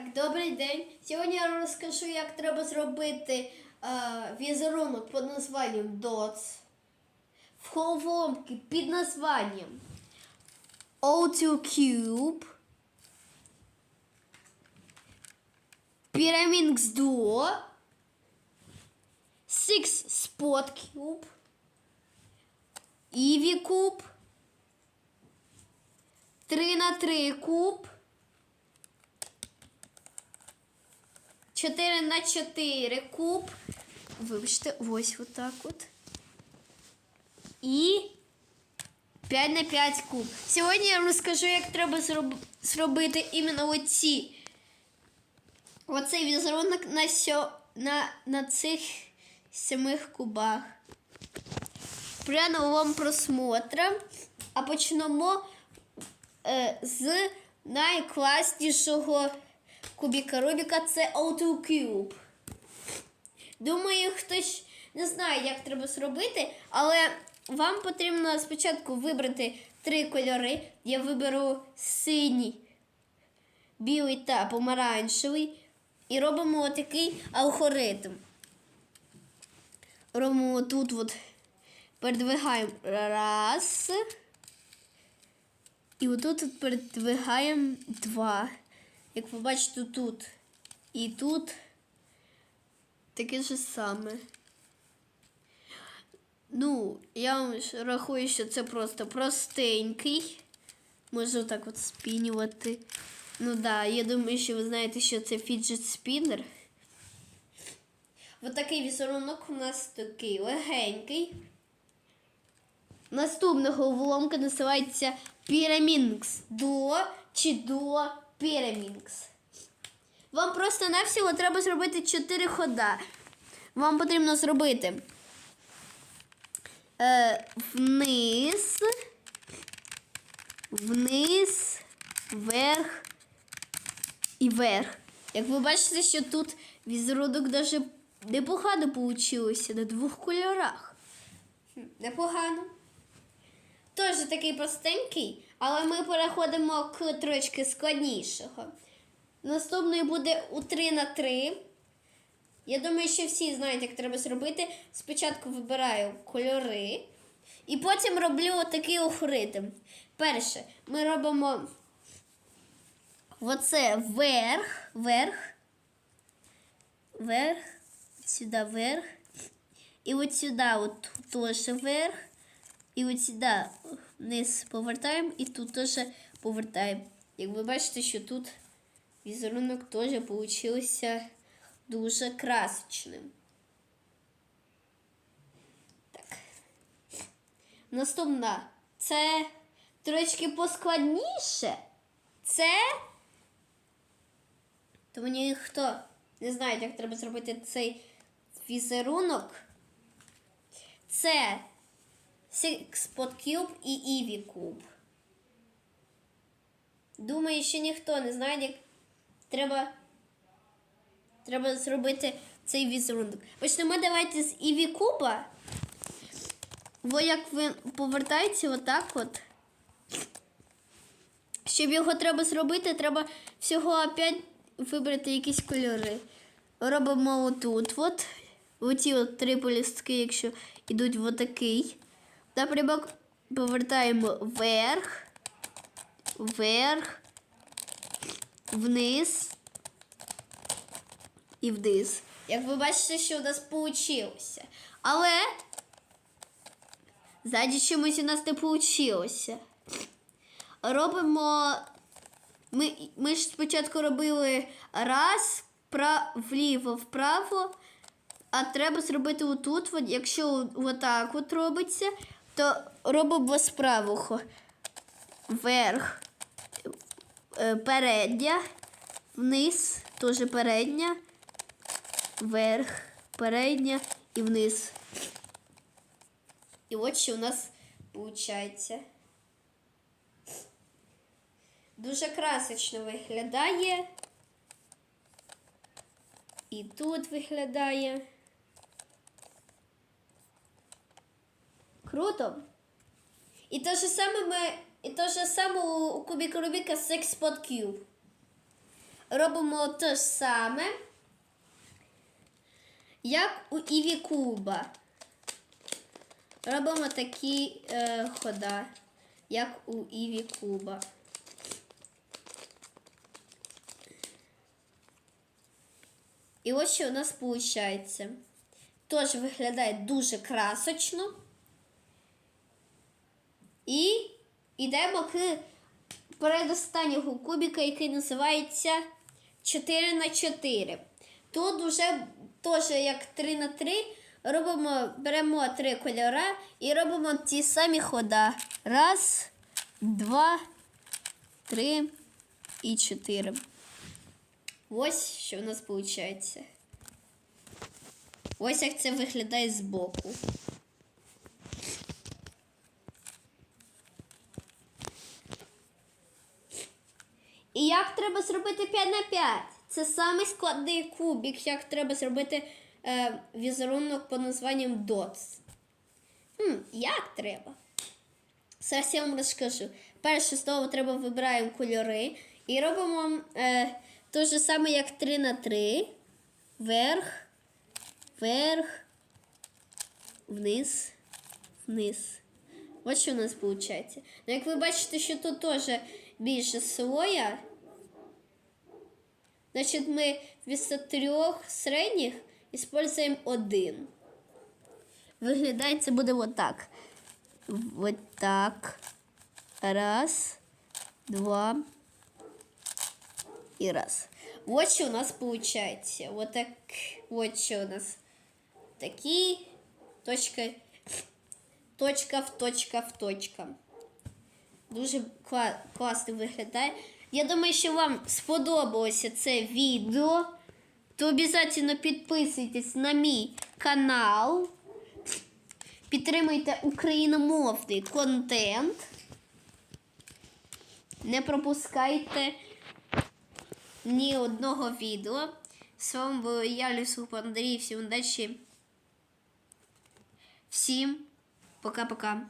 Так, добрий день. Сьогодні я розкажу, як треба зробити е, візерунок під названням DOTS в головоломки під названням O2 Cube, Pyraminx Duo, Six Spot Cube, Eevee Cube, 3 на 3 куб. 4 на 4 куб. Вибачте, ось отак от. І 5 на 5 куб. Сьогодні я розкажу, як треба зроб... зробити іменно оці. Оцей візерунок на, сьо... на... на цих сімих кубах. Приятного вам просмотра. А почнемо е, з найкласнішого кубіка Рубіка це O2 Cube. Думаю, хтось не знає, як треба зробити, але вам потрібно спочатку вибрати три кольори. Я виберу синій, білий та помаранчевий. І робимо отакий алгоритм. Робимо тут от передвигаємо раз. І отут от передвигаємо два. Як ви бачите, тут і тут таке ж саме. Ну, я вам рахую, що це просто простенький. Можу так от спінювати. Ну да, я думаю, що ви знаєте, що це фіджет спіннер. Ось такий візерунок у нас такий легенький. Наступна головоломка називається Pyraminx Duo чи Duo Pyraminx. Вам просто навсього треба зробити 4 хода. Вам потрібно зробити е, вниз, вниз, вверх і вверх. Як ви бачите, що тут візерунок даже непогано вийшло на двох кольорах. Непогано. Теж такий простенький, але ми переходимо к трошки складнішого. Наступний буде у 3 на 3. Я думаю, що всі знають, як треба зробити. Спочатку вибираю кольори, і потім роблю такий алгоритм. Перше, ми робимо оце вверх, вверх, вверх, сюди вверх. І от сюди от теж вверх. І от сюди вниз повертаємо і тут теж повертаємо. Як ви бачите, що тут візерунок теж получився дуже красочним. Так. Наступна. Це трошки поскладніше. Це. То мені хто не знає, як треба зробити цей візерунок. Це Six Spot Cube і Eevee Cube. Думаю, що ніхто не знає, як треба, треба зробити цей візерунок. Почнемо давайте з Eevee Cube. Бо як ви повертаєте отак от. Щоб його треба зробити, треба всього опять вибрати якісь кольори. Робимо отут от. Оці от три полістки, якщо йдуть в отакий. Напрямок повертаємо вверх, вверх, вниз і вниз. Як ви бачите, що у нас вийшло. Але ззаді чомусь у нас не вийшло. Робимо. Ми, ми ж спочатку робили раз, пра, вліво, вправо. А треба зробити отут, якщо отак от робиться, то робимо справу. Вверх, е, передня, вниз, теж передня, вверх, передня і вниз. І от що у нас виходить. Дуже красочно виглядає. І тут виглядає. Круто. І те ж саме ми, і те ж саме у кубіка Рубіка Six Spot Cube. робимо те ж саме, як у Іві Куба. Робимо такі е, хода, як у Іві Куба. І ось що у нас виходить. Теж виглядає дуже красочно. І йдемо к передостаннього кубіка, який називається 4 на 4. Тут вже теж як 3 на 3 робимо, беремо три кольора і робимо ті самі хода. Раз, два, три і чотири. Ось що в нас виходить. Ось як це виглядає збоку. І як треба зробити 5 на 5? Це самий складний кубик, як треба зробити е, візерунок під названням DOTS. Хм, як треба? Зараз я вам розкажу. Перше слово треба вибираємо кольори і робимо е, те ж саме, як 3 на 3. Вверх, вверх, вниз, вниз. Ось що у нас виходить. Ну, як ви бачите, що тут теж більше слоя. Значить, ми вместо трьох середніх используємо один. Виглядає це буде вот так. Вот так. Раз, два и раз. Вот что у нас получается. Вот так. Вот что у нас. Такие точка, точка в точка в точка. Дуже кла- класно виглядає. Я думаю, що вам сподобалося це відео. То обов'язково підписуйтесь на мій канал. Підтримуйте україномовний контент. Не пропускайте ні одного відео. З вами була я, Лісуп Андрій. Всім удачі. Всім пока-пока.